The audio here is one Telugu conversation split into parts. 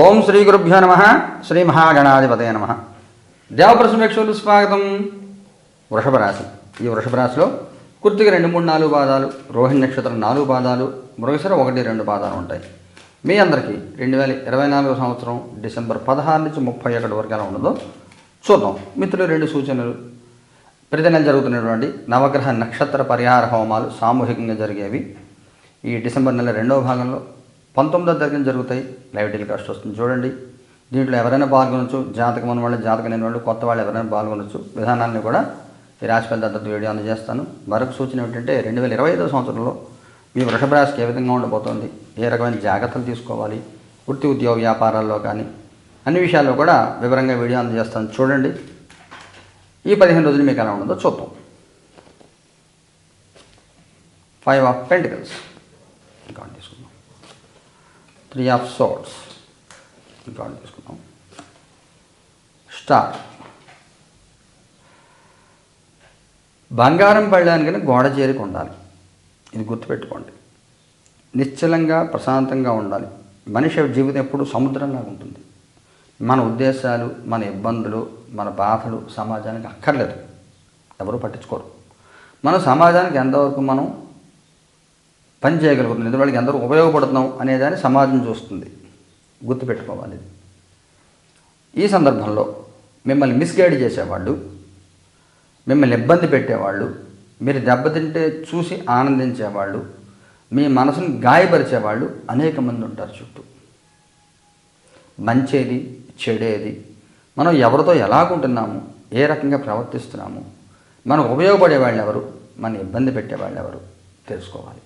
ఓం శ్రీ గురుభ్యో నమ. శ్రీ మహాగణాధిపతయ నమ. దేవప్రసమేక్షలు స్వాగతం. వృషభ రాశి. ఈ వృషభ రాశిలో కుర్తికి రెండు మూడు నాలుగు పాదాలు రోహిణి నక్షత్రం నాలుగు పాదాలు మృగశిర ఒకటి రెండు పాదాలు ఉంటాయి. మీ అందరికీ రెండు వేల ఇరవై నాలుగు సంవత్సరం డిసెంబర్ పదహారు నుంచి ముప్పై ఒకటి వరకు ఎలా ఉండదో చూద్దాం. మిత్రులు రెండు సూచనలు. ప్రతి నెల జరుగుతున్నటువంటి నవగ్రహ నక్షత్ర పరిహార హోమాలు సామూహికంగా జరిగేవి. ఈ డిసెంబర్ నెల రెండవ భాగంలో పంతొమ్మిదో తరగతి జరుగుతాయి. లైవ్ టెలికాస్ట్ వస్తుంది. చూడండి. దీంట్లో ఎవరైనా పాల్గొనొచ్చు. జాతకం ఉన్న వాళ్ళు జాతకం లేని వాళ్ళు కొత్త వాళ్ళు ఎవరైనా పాల్గొనొచ్చు. విధానాన్ని కూడా ఈ రాశిఫల దత్తత వీడియో అందజేస్తాను మరొక సూచన ఏమిటంటే రెండు వేల ఇరవై ఐదో సంవత్సరంలో మీ వృషభ రాశికి ఏ విధంగా ఉండబోతోంది? ఏ రకమైన జాగ్రత్తలు తీసుకోవాలి? వృత్తి ఉద్యోగ వ్యాపారాల్లో కానీ అన్ని విషయాల్లో కూడా వివరంగా వీడియో అందజేస్తాను చూడండి. ఈ పదిహేను రోజులు మీకు ఎలా ఉండదో చూద్దాం. Five of pentacles three of swords ఇంకా చేసుకున్నాం స్టార్ బంగారం పడడానికైనా గోడ చేరికి ఉండాలి ఇది గుర్తుపెట్టుకోండి. నిశ్చలంగా ప్రశాంతంగా ఉండాలి. మనిషి జీవితం ఎప్పుడు సముద్రంలాగా ఉంటుంది. మన ఉద్దేశాలు మన ఇబ్బందులు మన బాధలు సమాజానికి అక్కర్లేదు. ఎవరు పట్టించుకోరు. మన సమాజానికి ఎంతవరకు మనం పని చేయగలుగుతుంది వాళ్ళకి అందరూ ఉపయోగపడుతున్నాం అనేదాన్ని సమాజం చూస్తుంది. గుర్తుపెట్టుకోవాలి. ఈ సందర్భంలో మిమ్మల్ని మిస్గైడ్ చేసేవాళ్ళు మిమ్మల్ని ఇబ్బంది పెట్టేవాళ్ళు మీరు దెబ్బతింటే చూసి ఆనందించేవాళ్ళు మీ మనసును గాయపరిచేవాళ్ళు అనేక మంది ఉంటారు చుట్టూ. మంచేది చెడేది మనం ఎవరితో ఎలాగుంటున్నాము ఏ రకంగా ప్రవర్తిస్తున్నాము మనకు ఉపయోగపడే వాళ్ళు ఎవరు మన ఇబ్బంది పెట్టేవాళ్ళు ఎవరు తెలుసుకోవాలి.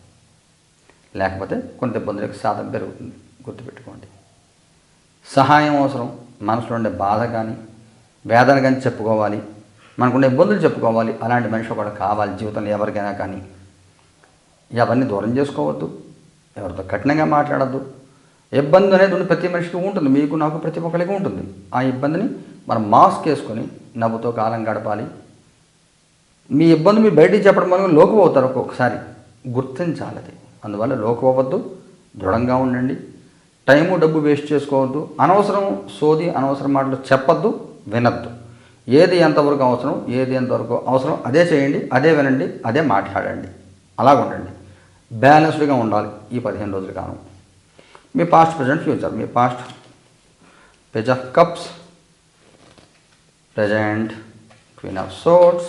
లేకపోతే కొంత ఇబ్బందులకు సాధన పెరుగుతుంది. గుర్తుపెట్టుకోండి. సహాయం అవసరం. మనసులో ఉండే బాధ కానీ వేదన కానీ చెప్పుకోవాలి. మనకున్న ఇబ్బందులు చెప్పుకోవాలి. అలాంటి మనిషి ఒకడు కావాలి. జీవితంలో ఎవరికైనా కానీ. ఎవరిని దూరం చేసుకోవద్దు. ఎవరితో కఠినంగా మాట్లాడద్దు. ఇబ్బంది అనేది ఉన్న ప్రతి మనిషికి ఉంటుంది. మీకు నాకు ప్రతి ఒక్కరికి ఉంటుంది. ఆ ఇబ్బందిని మనం మాస్క్ వేసుకొని నవ్వుతో కాలం గడపాలి. మీ ఇబ్బంది మీరు బయటికి చెప్పడం వల్ల లోకు అవుతారు ఒక్కొక్కసారి. గుర్తించాలి అది. అందువల్ల లోకవద్దు దృఢంగా ఉండండి. టైము డబ్బు వేస్ట్ చేసుకోవద్దు అనవసరం సోది అనవసరం మాటలు చెప్పద్దు వినద్దు. ఏది ఎంతవరకు అవసరం ఏది ఎంతవరకు అవసరం అదే చేయండి అదే వినండి అదే మాట్లాడండి. అలాగ ఉండండి. బ్యాలెన్స్డ్గా ఉండాలి ఈ పదిహేను రోజుల కాలం. మీ past present future me past. Page of cups present queen of swords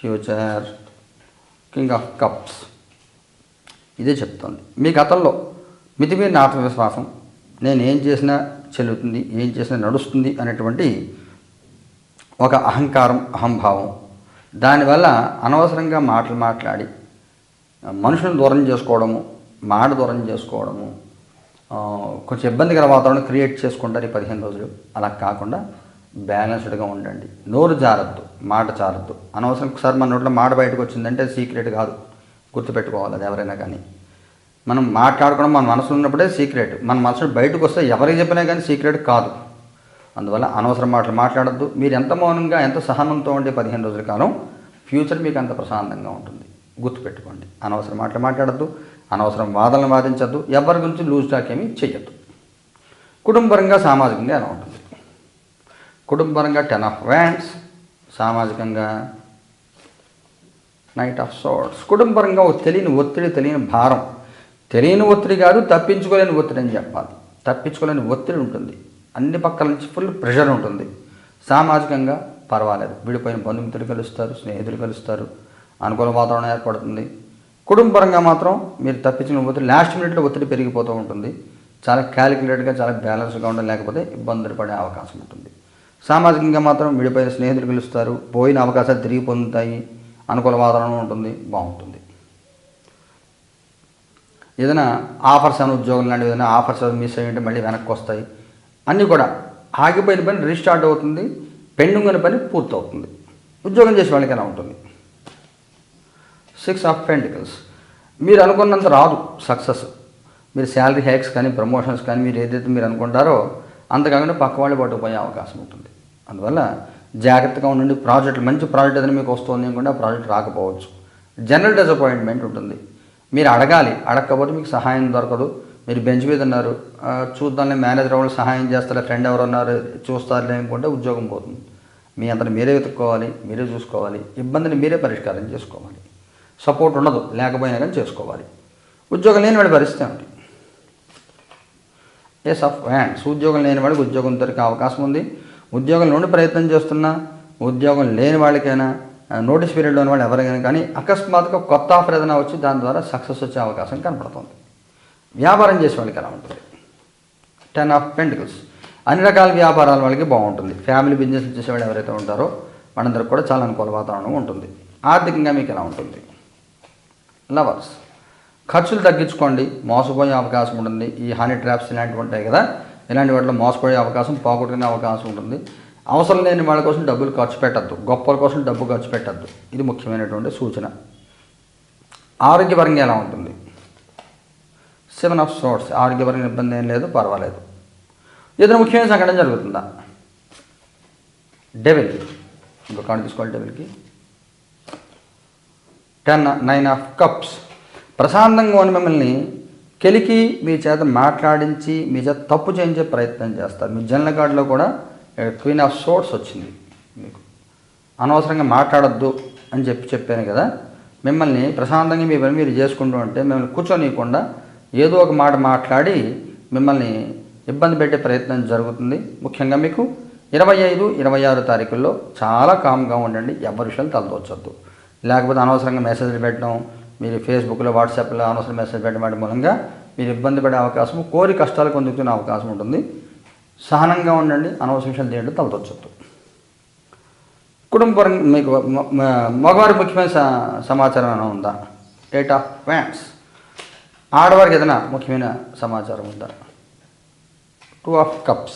future king of cups ఇదే చెప్తోంది. మీ గతంలో మితిమీరిన ఆత్మవిశ్వాసం నేను ఏం చేసినా చెల్లుతుంది ఏం చేసినా నడుస్తుంది అనేటువంటి ఒక అహంకారం అహంభావం. దానివల్ల అనవసరంగా మాటలు మాట్లాడి మనుషులను దూరం చేసుకోవడము మాట దూరం చేసుకోవడము కొంచెం ఇబ్బందికర వాతావరణం క్రియేట్ చేసుకుంటారు ఈ పదిహేను రోజులు. అలా కాకుండా బ్యాలెన్స్డ్గా ఉండండి. నోరు జారద్దు మాట జారద్దు. అనవసరం ఒకసారి మన నోట్లో మాట బయటకు వచ్చిందంటే సీక్రెట్ కాదు. గుర్తుపెట్టుకోవాలి అది ఎవరైనా కానీ. మనం మాట్లాడుకోవడం మన మనసులో ఉన్నప్పుడే సీక్రెట్. మన మనసు బయటకు వస్తే ఎవరికి చెప్పినా కానీ సీక్రెట్ కాదు. అందువల్ల అనవసరం మాటలు మాట్లాడద్దు. మీరు ఎంత మౌనంగా ఎంత సహనంతో ఉండే పదిహేను రోజుల కాలం ఫ్యూచర్ మీకు అంత ప్రశాంతంగా ఉంటుంది. గుర్తుపెట్టుకోండి. అనవసరం మాటలు మాట్లాడద్దు. అనవసరం వాదనలు వాదించద్దు. ఎవరి గురించి లూజ్ టాక్ ఏమీ చేయొద్దు కుటుంబరంగా సామాజికంగా ఎలా ఉంటుంది? కుటుంబరంగా టెన్ ఆఫ్ వ్యాండ్స్ సామాజికంగా నైట్ ఆఫ్ సోర్ట్స్ కుటుంబపరంగా ఒక తెలియని ఒత్తిడి తెలియని భారం. తెలియని ఒత్తిడి కాదు తప్పించుకోలేని ఒత్తిడి అని చెప్పాలి. తప్పించుకోలేని ఒత్తిడి ఉంటుంది. అన్ని పక్కల నుంచి ఫుల్ ప్రెషర్ ఉంటుంది. సామాజికంగా పర్వాలేదు. విడిపోయిన బంధుమిత్రులు కలుస్తారు స్నేహితులు కలుస్తారు. అనుకూల వాతావరణం ఏర్పడుతుంది. కుటుంబపరంగా మాత్రం మీరు తప్పించిన ఒత్తిడి లాస్ట్ మినిట్లో ఒత్తిడి పెరిగిపోతూ ఉంటుంది. చాలా క్యాలిక్యులేట్గా చాలా బ్యాలెన్స్గా ఉండడం లేకపోతే ఇబ్బందులు పడే అవకాశం ఉంటుంది. సామాజికంగా మాత్రం విడిపోయిన స్నేహితులు కలుస్తారు. పోయిన అవకాశాలు తిరిగి పొందుతాయి. అనుకూల వాతావరణం ఉంటుంది బాగుంటుంది. ఏదైనా ఆఫర్స్ అని ఉద్యోగం లాంటివి ఏదైనా ఆఫర్స్ మిస్ అయ్యింటే మళ్ళీ వెనక్కి వస్తాయి అన్నీ కూడా ఆగిపోయిన పని రీస్టార్ట్ అవుతుంది పెండింగ్ అనే పని పూర్తవుతుంది. ఉద్యోగం చేసే వాళ్ళకి ఎలా ఉంటుంది. సిక్స్ ఆఫ్ పెంటికల్స్ మీరు అనుకున్నంత రాదు సక్సెస్. మీరు శాలరీ హైక్స్ కానీ ప్రమోషన్స్ కానీ మీరు ఏదైతే మీరు అనుకుంటారో అంతకాకుండా పక్క వాళ్ళు పట్టుకుపోయే అవకాశం ఉంటుంది. అందువల్ల జాగ్రత్తగా ఉండండి. ప్రాజెక్ట్ మంచి ప్రాజెక్ట్ ఏదైనా మీకు వస్తుంది అనుకుంటే ఆ ప్రాజెక్ట్ రాకపోవచ్చు. జనరల్ డిసప్పాయింట్మెంట్ ఉంటుంది. మీరు అడగాలి. అడగకపోతే మీకు సహాయం దొరకదు. మీరు బెంచ్ మీద ఉన్నారు. చూద్దాంలే మేనేజర్ వాళ్ళు సహాయం చేస్తారా ఫ్రెండ్ ఎవరు ఉన్నారు చూస్తారులే అనుకుంటే ఉద్యోగం పోతుంది. మీ అంతా మీరే వెతుక్కోవాలి మీరే చూసుకోవాలి. ఇబ్బందిని మీరే పరిష్కారం చేసుకోవాలి. సపోర్ట్ ఉండదు. లేకపోయినా కానీ చేసుకోవాలి. ఉద్యోగం లేని వాడి పరిస్థితి ఏమిటి? ఎస్ ఆఫ్ హ్యాండ్స్ ఉద్యోగం లేని వాడికి ఉద్యోగం దొరికే అవకాశం ఉంది. ఉద్యోగం నుండి ప్రయత్నం చేస్తున్నా ఉద్యోగం లేని వాళ్ళకైనా నోటీస్ పీరియడ్లో ఉన్న వాళ్ళు ఎవరికైనా కానీ అకస్మాత్తుగా కొత్త ఆఫర్ ఏదైనా వచ్చి దాని ద్వారా సక్సెస్ వచ్చే అవకాశం కనపడుతుంది. వ్యాపారం చేసే వాళ్ళకి ఎలా ఉంటుంది? టెన్ ఆఫ్ పెంటికల్స్ అన్ని రకాల వ్యాపారాల వాళ్ళకి బాగుంటుంది. ఫ్యామిలీ బిజినెస్ చేసేవాళ్ళు ఎవరైతే ఉంటారో వాళ్ళందరికీ కూడా చాలా అనుకూల వాతావరణం ఉంటుంది. ఆర్థికంగా మీకు ఎలా ఉంటుంది? లవర్స్ ఖర్చులు తగ్గించుకోండి. మోసపోయే అవకాశం ఉంటుంది. ఈ హనీ ట్రాప్స్ ఇలాంటివి ఉంటాయి కదా ఇలాంటి వాటిలో మోసపోయే అవకాశం పోగొట్టుకునే అవకాశం ఉంటుంది. అవసరం లేని వాళ్ళ కోసం డబ్బులు ఖర్చు పెట్టద్దు. గొప్పల కోసం డబ్బు ఖర్చు పెట్టద్దు. ఇది ముఖ్యమైనటువంటి సూచన. ఆరోగ్యపరంగా ఎలా ఉంటుంది? సెవెన్ ఆఫ్ సోర్స్ ఆరోగ్యపరంగా ఇబ్బంది ఏం లేదు పర్వాలేదు. ఏదైనా ముఖ్యమైన సంఘటన జరుగుతుందా? డెవిల్ ఇంకో కార్డు తీసుకోవాలి డెవిల్కి టెన్ నైన్ ఆఫ్ కప్స్ ప్రశాంతంగా ఉన్న మిమ్మల్ని కెలికి మీ చేత మాట్లాడించి మీ చేత తప్పు చేయించే ప్రయత్నం చేస్తారు మీ జనరల్ కార్డులో కూడా క్వీన్ ఆఫ్ సోర్స్ వచ్చింది మీకు. అనవసరంగా మాట్లాడొద్దు అని చెప్పి చెప్పాను కదా. మిమ్మల్ని ప్రశాంతంగా మీ పని మీరు చేసుకుంటూ ఉంటే మిమ్మల్ని కూర్చొనియకుండా ఏదో ఒక మాట మాట్లాడి మిమ్మల్ని ఇబ్బంది పెట్టే ప్రయత్నం జరుగుతుంది. ముఖ్యంగా మీకు ఇరవై ఐదు ఇరవై ఆరు తారీఖుల్లో చాలా కామ్గా ఉండండి. ఎవరి విషయాలు తలదోచొద్దు లేకపోతే అనవసరంగా మెసేజ్లు పెట్టడం మీరు ఫేస్బుక్లో వాట్సాప్లో అనవసరం మెసేజ్ పెట్టడం మూలంగా మీరు ఇబ్బంది పడే అవకాశం కోరి కష్టాలు పొందుతున్న అవకాశం ఉంటుంది. సహనంగా ఉండండి అనవసర విషయాలు దేంట్లో తలదొచ్చొద్దు కుటుంబ మీకు మగవారి ముఖ్యమైన స- సమాచారం ఏమైనా ఉందా? డేట్ ఆఫ్ ప్యాంట్స్ ఆడవారికి ఏదైనా ముఖ్యమైన సమాచారం ఉందా? టూ ఆఫ్ కప్స్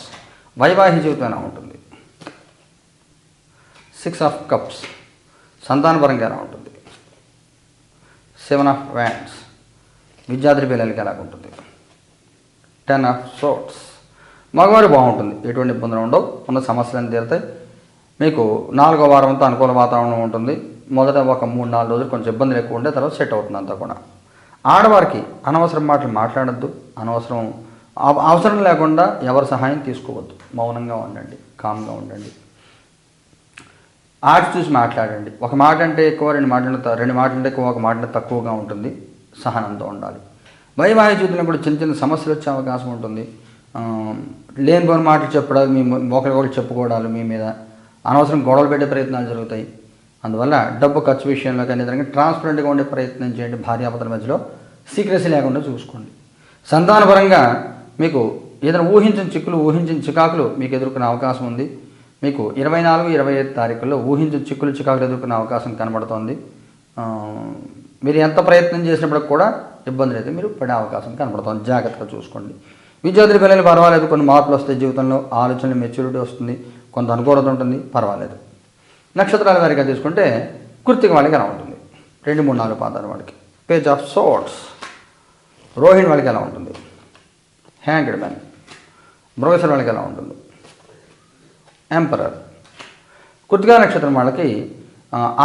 వైవాహిక జీవితం ఉంటుంది? సిక్స్ ఆఫ్ కప్స్ సంతానపరంగా ఉంటుంది? సెవెన్ ఆఫ్ వ్యాండ్స్ విద్యార్థి పిల్లలకి ఎలా ఉంటుంది? టెన్ ఆఫ్ సోట్స్ మగవారి బాగుంటుంది. ఎటువంటి ఇబ్బందులు ఉండవు. ఉన్న సమస్యలను తీరుతాయి. మీకు నాలుగో వారం అంతా అనుకూల వాతావరణం ఉంటుంది. మొదట ఒక మూడు నాలుగు రోజులు కొంచెం ఇబ్బందులు ఎక్కువ ఉంటే తర్వాత సెట్ అవుతుంది అంతా కూడా. ఆడవారికి అనవసరం మాటలు మాట్లాడద్దు. అనవసరం అవ- అవసరం లేకుండా ఎవరి సహాయం తీసుకోవద్దు. మౌనంగా ఉండండి. కామ్గా ఉండండి. ఆట చూసి మాట్లాడండి. ఒక మాట అంటే ఎక్కువ రెండు మాటలు రెండు మాటలు అంటే ఎక్కువ ఒక మాట తక్కువగా ఉంటుంది. సహనంతో ఉండాలి. వైవాహిక జీవితంలో కూడా చిన్న చిన్న సమస్యలు వచ్చే అవకాశం ఉంటుంది. లేని పోని మాటలు చెప్పడాలు మీ ఒకరికొకరు చెప్పుకోవడాలు మీ మీద. అనవసరం గొడవలు పెట్టే ప్రయత్నాలు జరుగుతాయి. అందువల్ల డబ్బు ఖర్చు విషయంలో కానీ ఏదైనా ట్రాన్స్పరెంట్గా ఉండే ప్రయత్నం చేయండి. భార్యాభర్తల మధ్యలో సీక్రెసీ లేకుండా చూసుకోండి. సంతానపరంగా మీకు ఏదైనా ఊహించిన చిక్కులు ఊహించిన చికాకులు మీకు ఎదుర్కొనే అవకాశం ఉంది. మీకు ఇరవై నాలుగు ఇరవై ఐదు తారీఖుల్లో ఊహించు చిక్కులు చికాకులు ఎదుర్కొనే అవకాశం కనబడుతోంది. మీరు ఎంత ప్రయత్నం చేసినప్పటికి కూడా ఇబ్బందులు అయితే మీరు పడే అవకాశం కనబడుతుంది. జాగ్రత్తగా చూసుకోండి. విద్యార్థులు పిల్లలు పర్వాలేదు కొన్ని మార్పులు వస్తాయి జీవితంలో. ఆలోచనలు మెచ్యూరిటీ వస్తుంది కొంత అనుకూలత ఉంటుంది పర్వాలేదు. నక్షత్రాల వారిగా తీసుకుంటే కృతిక వాళ్ళకి ఎలా ఉంటుంది? రెండు మూడు నాలుగు పాదాల వాళ్ళకి. పేజ్ ఆఫ్ సోట్స్ రోహిణి వాళ్ళకి ఎలా ఉంటుంది? Hanged man. మృగశిర వాళ్ళకి ఎలా ఉంటుంది? ఎంపరర్ కృతికా నక్షత్రం వాళ్ళకి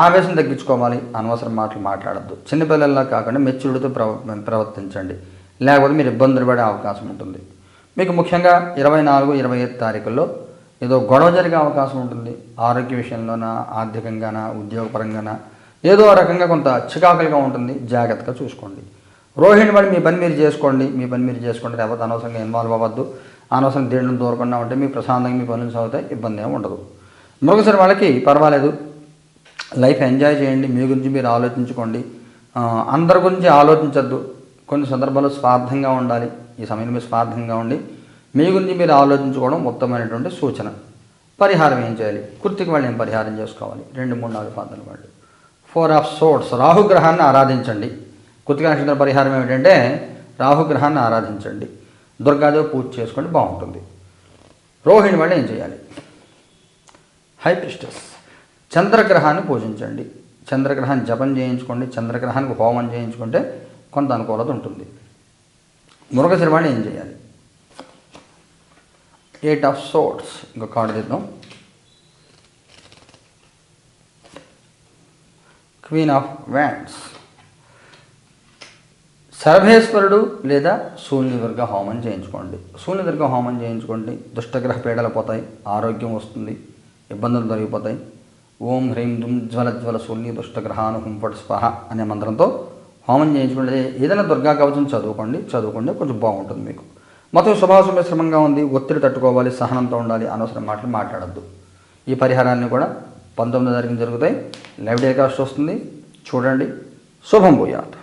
ఆవేశం తగ్గించుకోవాలి అనవసరం మాటలు మాట్లాడద్దు. చిన్నపిల్లల్లా కాకుండా మెచ్యూరిటీతో ప్రవ ప్రవర్తించండి. లేకపోతే మీరు ఇబ్బందులు పడే అవకాశం ఉంటుంది. మీకు ముఖ్యంగా ఇరవై నాలుగు ఇరవై ఐదు తారీఖుల్లో ఏదో గొడవ జరిగే అవకాశం ఉంటుంది. ఆరోగ్య విషయంలోనా ఆర్థికంగానా ఉద్యోగపరంగానా ఏదో రకంగా కొంత చికాకులుగా ఉంటుంది. జాగ్రత్తగా చూసుకోండి. రోహిణి వాళ్ళు మీ పని మీరు చేసుకోండి మీ పని మీరు చేసుకోండి లేకపోతే అనవసరంగా ఇన్వాల్వ్ అవ్వద్దు. అనవసరం దేంట్లో దూరకుండా ఉంటే మీ ప్రశాంతంగా మీ పనులు సాగుతాయి ఇబ్బంది ఏమి ఉండదు. మృగశిర వాళ్ళకి పర్వాలేదు. లైఫ్ ఎంజాయ్ చేయండి మీ గురించి మీరు ఆలోచించుకోండి. అందరి గురించి ఆలోచించద్దు. కొన్ని సందర్భాల్లో స్వార్థంగా ఉండాలి. ఈ సమయంలో మీరు స్వార్థంగా ఉండి మీ గురించి మీరు ఆలోచించుకోవడం ఉత్తమమైనటువంటి సూచన. పరిహారం ఏం చేయాలి? కుర్తికి వాళ్ళు ఏం పరిహారం చేసుకోవాలి? రెండు మూడు నాలుగు పాత్రలు వాళ్ళు ఫోర్ ఆఫ్ సోర్స్ రాహుగ్రహాన్ని ఆరాధించండి. కుర్తిక నక్షత్ర పరిహారం ఏమిటంటే రాహుగ్రహాన్ని ఆరాధించండి. దుర్గాదేవి పూజ చేసుకోండి బాగుంటుంది. రోహిణి వాళ్ళు ఏం చేయాలి? హై ప్రిస్టస్ చంద్రగ్రహాన్ని పూజించండి. చంద్రగ్రహాన్ని జపం చేయించుకోండి. చంద్రగ్రహానికి హోమం చేయించుకుంటే కొంత అనుకూలత ఉంటుంది. మృగశిర వాళ్ళు ఏం చేయాలి? ఎయిట్ ఆఫ్ సోర్ట్స్ ఇంకో కార్డు తీద్దాం. క్వీన్ ఆఫ్ వ్యాండ్స్ సర్వేశ్వరుడు లేదా శూన్యదుర్గ హోమం చేయించుకోండి. శూన్యదుర్గ హోమం చేయించుకోండి. దుష్టగ్రహ పీడలు పోతాయి ఆరోగ్యం వస్తుంది ఇబ్బందులు తొలగిపోతాయి. ఓం హ్రీం దుం జ్వల జ్వల శూన్య దుష్టగ్రహాను హుంపట్ స్వహ అనే మంత్రంతో హోమం చేయించుకుంటే ఏదైనా దుర్గా కవచం చదువుకోండి. చదువుకోండి కొంచెం బాగుంటుంది మీకు. మొత్తం శుభాశు మిశ్రమంగా ఉంది. ఒత్తిడి తట్టుకోవాలి సహనంతో ఉండాలి అనవసరం మాటలు మాట్లాడద్దు. ఈ పరిహారాన్ని కూడా పంతొమ్మిది తారీఖున జరుగుతాయి. లైవ్ టెలికాస్ట్ వస్తుంది. చూడండి. శుభం పోయాత్